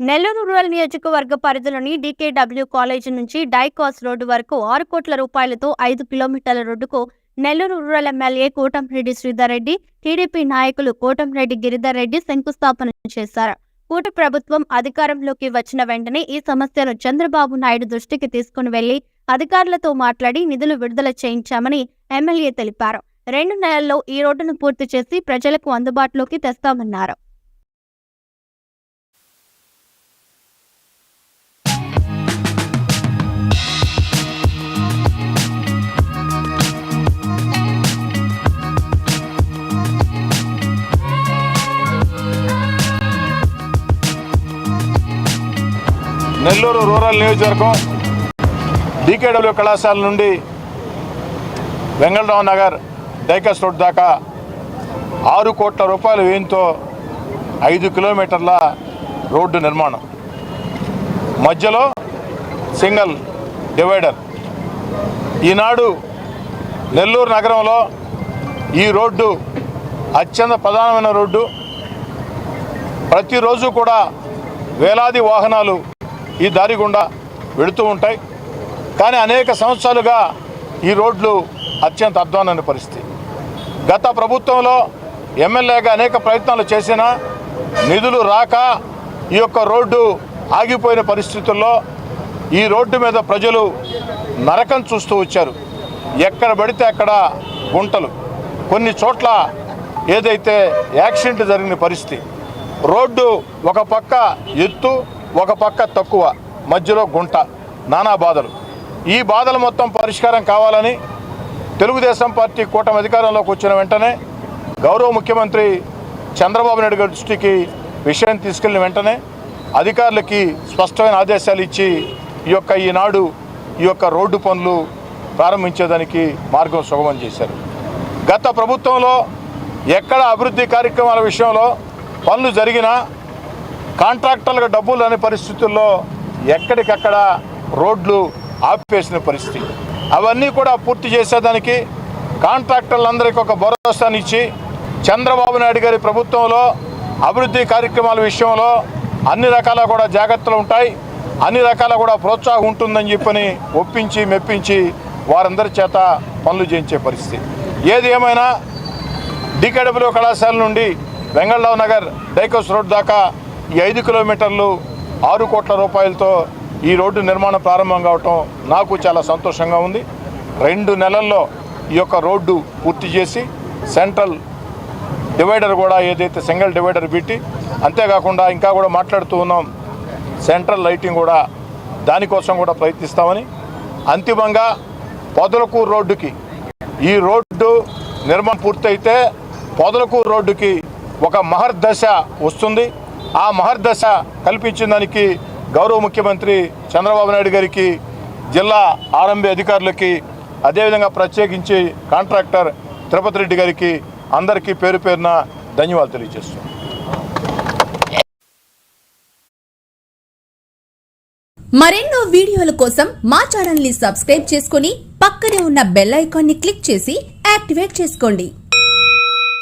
Nellore rural నియోజకవర్గ పరిధిలోని DKW college నుంచి డైకాస్ రోడ్డు వరకు ఆరు కోట్ల రూపాయలతో ఐదు కిలోమీటర్ల రోడ్డుకు Nellore rural MLA Kotamreddy Sridhar Reddy TDP నాయకులు కోటంరెడ్డి గిరిధర్ రెడ్డి శంకుస్థాపన చేశారు. కూట ప్రభుత్వం అధికారంలోకి వచ్చిన వెంటనే ఈ సమస్యను చంద్రబాబు నాయుడు దృష్టికి తీసుకుని వెళ్ళి అధికారులతో మాట్లాడి నిధులు విడుదల చేయించామని ఎమ్మెల్యే తెలిపారు. రెండు నెలల్లో ఈ రోడ్డును పూర్తి చేసి ప్రజలకు అందుబాటులోకి తెస్తామన్నారు. నెల్లూరు రూరల్ నియోజకవర్గం డీకేడబ్ల్యూ కళాశాల నుండి వెంగళరావు నగర్ డైకస్ రోడ్ దాకా ఆరు కోట్ల రూపాయల వ్యయంతో ఐదు కిలోమీటర్ల రోడ్డు నిర్మాణం. మధ్యలో సింగల్ డివైడర్. ఈనాడు నెల్లూరు నగరంలో ఈ రోడ్డు అత్యంత ప్రధానమైన రోడ్డు. ప్రతిరోజు కూడా వేలాది వాహనాలు ఈ దారి గుండా వెళుతూ ఉంటాయి. కానీ అనేక సంవత్సరాలుగా ఈ రోడ్లు అత్యంత అధ్వానమైన పరిస్థితి. గత ప్రభుత్వంలో ఎమ్మెల్యేగా అనేక ప్రయత్నాలు చేసినా నిధులు రాక ఈ యొక్క రోడ్డు ఆగిపోయిన పరిస్థితుల్లో ఈ రోడ్డు మీద ప్రజలు నరకం చూస్తూ వచ్చారు. ఎక్కడ పడితే అక్కడ గుంటలు. కొన్ని చోట్ల ఏదైతే యాక్సిడెంట్ జరిగిన పరిస్థితి రోడ్డు ఒక పక్క ఎత్తు ఒక పక్క తక్కువ మధ్యలో గుంట. నానా బాధలు. ఈ బాధలు మొత్తం పరిష్కారం కావాలని తెలుగుదేశం పార్టీ కూటమి అధికారంలోకి వచ్చిన వెంటనే గౌరవ ముఖ్యమంత్రి చంద్రబాబు నాయుడు గారి దృష్టికి విషయం తీసుకెళ్ళిన వెంటనే అధికారులకి స్పష్టమైన ఆదేశాలు ఇచ్చి ఈ యొక్క ఈనాడు ఈ యొక్క రోడ్డు పనులు ప్రారంభించేదానికి మార్గం సుగమం చేశారు. గత ప్రభుత్వంలో ఎక్కడ అభివృద్ధి కార్యక్రమాల విషయంలో పనులు జరిగినా కాంట్రాక్టర్లకు డబ్బులు అనే పరిస్థితుల్లో ఎక్కడికక్కడ రోడ్లు ఆపివేసిన పరిస్థితి. అవన్నీ కూడా పూర్తి చేసేదానికి కాంట్రాక్టర్లందరికీ ఒక భరోసానిచ్చి చంద్రబాబు నాయుడు గారి ప్రభుత్వంలో అభివృద్ధి కార్యక్రమాల విషయంలో అన్ని రకాల కూడా జాగ్రత్తలు ఉంటాయి. అన్ని రకాల కూడా ప్రోత్సాహం ఉంటుందని చెప్పని ఒప్పించి మెప్పించి వారందరి చేత పనులు చేయించే పరిస్థితి. ఏది ఏమైనా డికేడబ్ల్యూ కళాశాల నుండి వెంగళరావు నగర్ డైకోస్ రోడ్ దాకా ఈ ఐదు కిలోమీటర్లు ఆరు కోట్ల రూపాయలతో ఈ రోడ్డు నిర్మాణం ప్రారంభం కావటం నాకు చాలా సంతోషంగా ఉంది. రెండు నెలల్లో ఈ యొక్క రోడ్డు పూర్తి చేసి సెంట్రల్ డివైడర్ కూడా ఏదైతే సింగిల్ డివైడర్ పెట్టి అంతేకాకుండా ఇంకా కూడా మాట్లాడుతూ ఉన్నాం. సెంట్రల్ లైటింగ్ కూడా దానికోసం కూడా ప్రయత్నిస్తామని. అంతిమంగా పొదలకూరు రోడ్డుకి ఈ రోడ్డు నిర్మాణం పూర్తయితే పొదలకూరు రోడ్డుకి ఒక మహర్దశ వస్తుంది. ఆ మహర్దశ కల్పించిన దానికి గౌరవ ముఖ్యమంత్రి చంద్రబాబు నాయుడు గారికి జిల్లా ఆర్ఎంబీ అధికారులకి అదేవిధంగా ప్రత్యేకించి కాంట్రాక్టర్ తిరుపతి రెడ్డి గారికి అందరికీ పేరు పేరున ధన్యవాదాలు తెలియజేస్తున్నాను మరెన్నో వీడియోల కోసం మా ఛానల్ని సబ్స్క్రైబ్ చేసుకుని పక్కనే ఉన్న బెల్ ఐకాన్ని క్లిక్ చేసి యాక్టివేట్ చేసుకోండి.